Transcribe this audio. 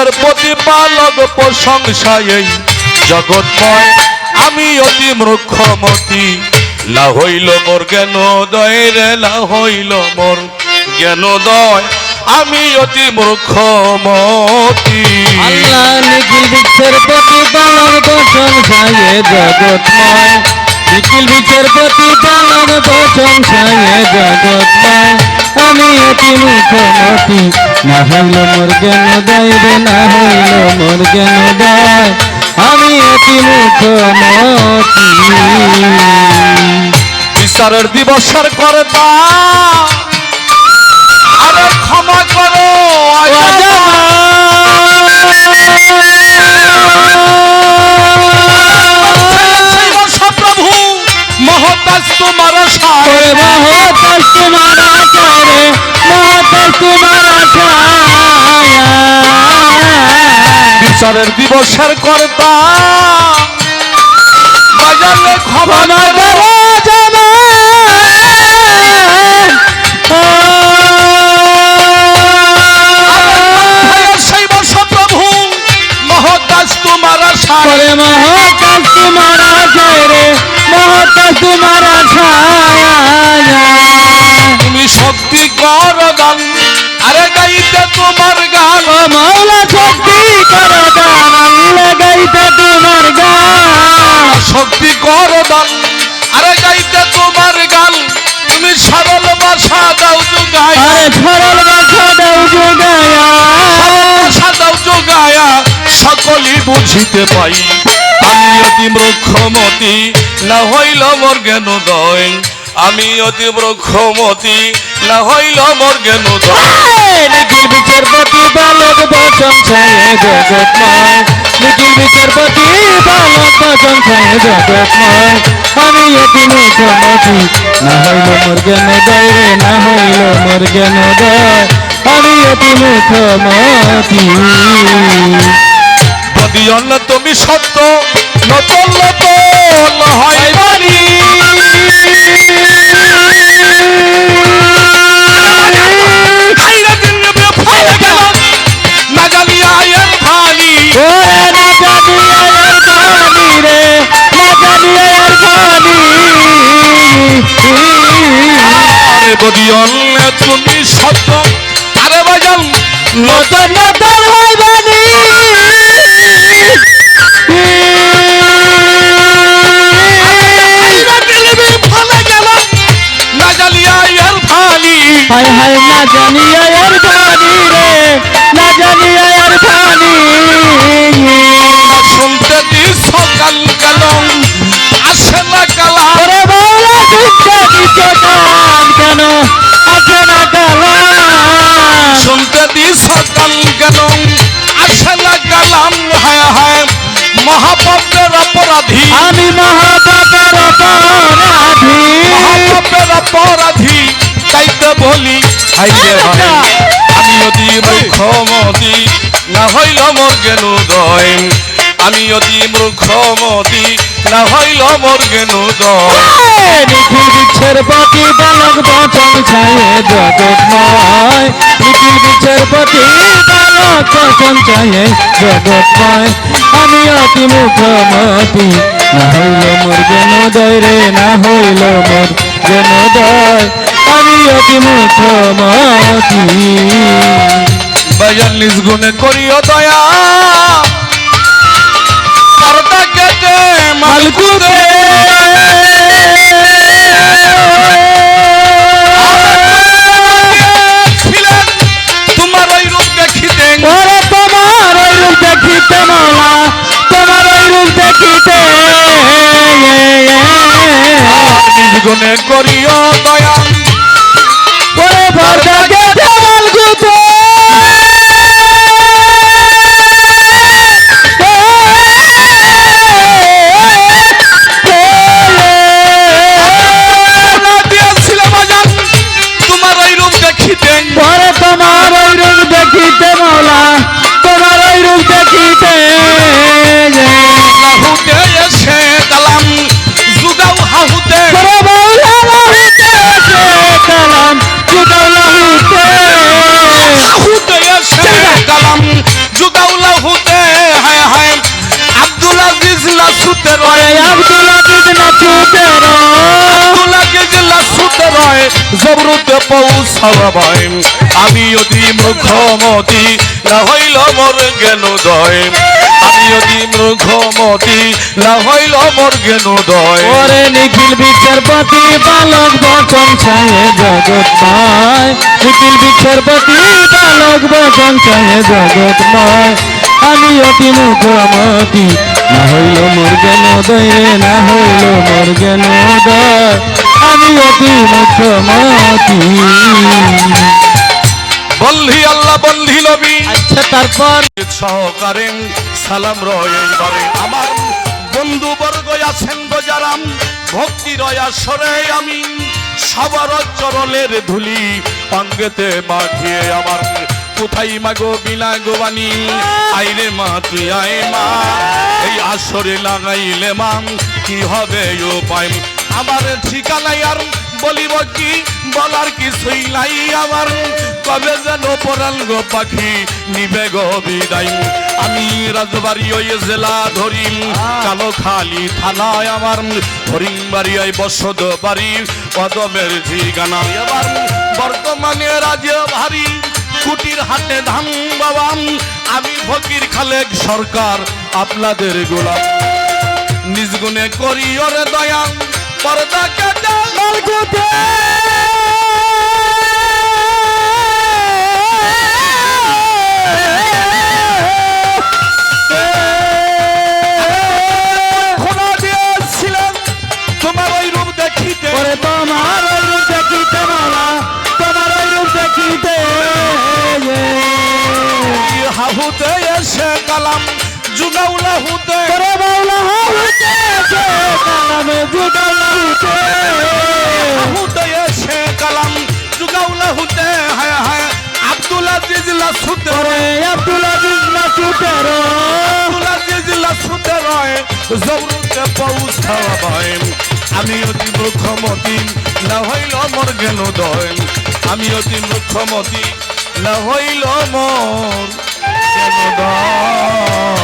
বিশ্বের প্রতিপালক প্রশংসায়, জগৎময়, আমি অতি মূর্খমতি। লা হইল মোর জ্ঞান দয় রে, লা হইল মোর জ্ঞান দয় আমি অতি মূর্খমতি। আল্লাহ নিখিল বিশ্বের প্রতিপালন প্রশংসায়, জগৎময়। নিখিল বিশ্বের প্রতিপালন প্রশংসায়, জগৎময়। আমি অতি মুখমতি না হইল মোর জ্ঞান রে না হইল মোর জ্ঞান দয়। আমি অতি মুখমতি বিচারের দিবসের কর্তা বিচারের দিবসের কর্তা বাজারে ক্ষমা করো সেই বর্ষ প্রভু। মহতাজ তোমার সারে তুমি শক্তি কর দান আরে গাইতে তোমার গান তুমি সরল ভাষা দাও যোগায়। সরল ভাষা দাও যোগায়া। সকলই বুঝিতে পাই। আমি অতি মূর্খমতি না হইল মোর জ্ঞান দয় আমি অতি মূর্খমতি না হইল মোর জ্ঞান দয় নিখিল বিচারপতি বালক বচন ছায়ে জগৎময় নিখিল বিচারপতি বালক বচন ছায়ে জগৎময় আমি অতি মুখমতি না হইল মোর জ্ঞান দয় রে না তুমি সত্য, নতুন যদি অন্য তুমি সত্য আরে বাজান নতুন নতুন গেল না জানি কেন আছে না গালা। শুনতে দি সকাল গেল আসে না কালাম হায় হায় মহাপাপের অপরাধী। আমি মহাপাপের অপরাধী। মহাপাপের অপরাধী তাইতে বলি হাইরে হায় আমি অতি মূর্খমতি না হইল মোর জ্ঞান দয় আমি অতি মূর্খমতি না হইল মোর জ্ঞান দয় নিখিল বিচ্ছের প্রতি বালক বচন ছায়ে জগৎময় নিখিল বিচ্ছের প্রতি বালক বচন ছায়ে জগৎময় আমি অতি মুখমতি না হইল মোর জ্ঞানোদয় রে না হইল মোর জ্ঞানোদয় আমি অতি মুখমতি নিজ গুণে করিও দয়া। মালকুতে দেখিতে গুণে করিও দয়া। ওরে ভরদা জবরুতে পৌঁছাবাই। আমি অতি মুখমতি, না হইল মোর জ্ঞান দয় আমি অতি মুখমতি, না হইল মোর জ্ঞান দয় ওরে নিখিল বিচারপতি, বালক বচন ছায়ে জগৎময় নিখিল বিচারপতি, বালক বচন ছায়ে জগৎময় আমি অতি মুখমতি, না হইল মোর জ্ঞান দয় না হইল মোর জ্ঞান দয় আমি অতি আল্লাহ বন্ধি নবী। আচ্ছা তারপর? সহকারে সালাম রয়ে আমার বন্ধু বর্গ আছেন গজারাম ভক্তি রয়া সরে আমি। সবার চরলের ধুলি অঙ্গেতে মাখিয়ে আমার। কোথায় মাগো বিনা গোবানি আইরে মা তুই আয় মা। এই আসরে লাগাইলে মা কি হবে ও পাই আমার ঠিকানাই আর বলিব কি? বলার কিছুই নাই আমার। কবে যেন পরাল গো পাখি নিবে গো বিদায়। আমি রাজবাড়ি ওই জেলা ধরিম। কালো খালি থানায় আমার হরিংবাড়ি ওই বসত বাড়ি। কদমের ঠিকানা এবার বর্তমানে রাজ্য ভারী কুটির হাতে ধান বাবাম আমি ফকির খালেক সরকার আপনাদের গোলাম। নিজ গুণে করি ওরে দয়া পর্দা কেটে। খোলা দিয়েছিলেন তোমার ওই রূপ দেখিতে। মালা তোমার ওই রূপ দেখিতে হাহুতে এসে কালাম জুগাউলা হুতে ওরে বাউলা হইতে যে কালামে জুগালা রয় জবরুতে পৌঁছাবাই আমি অতি মুখ্যমতি না হইল মোর গেল দয় আমি অতি মুখ্যমতি না হইল মোর গেল দয়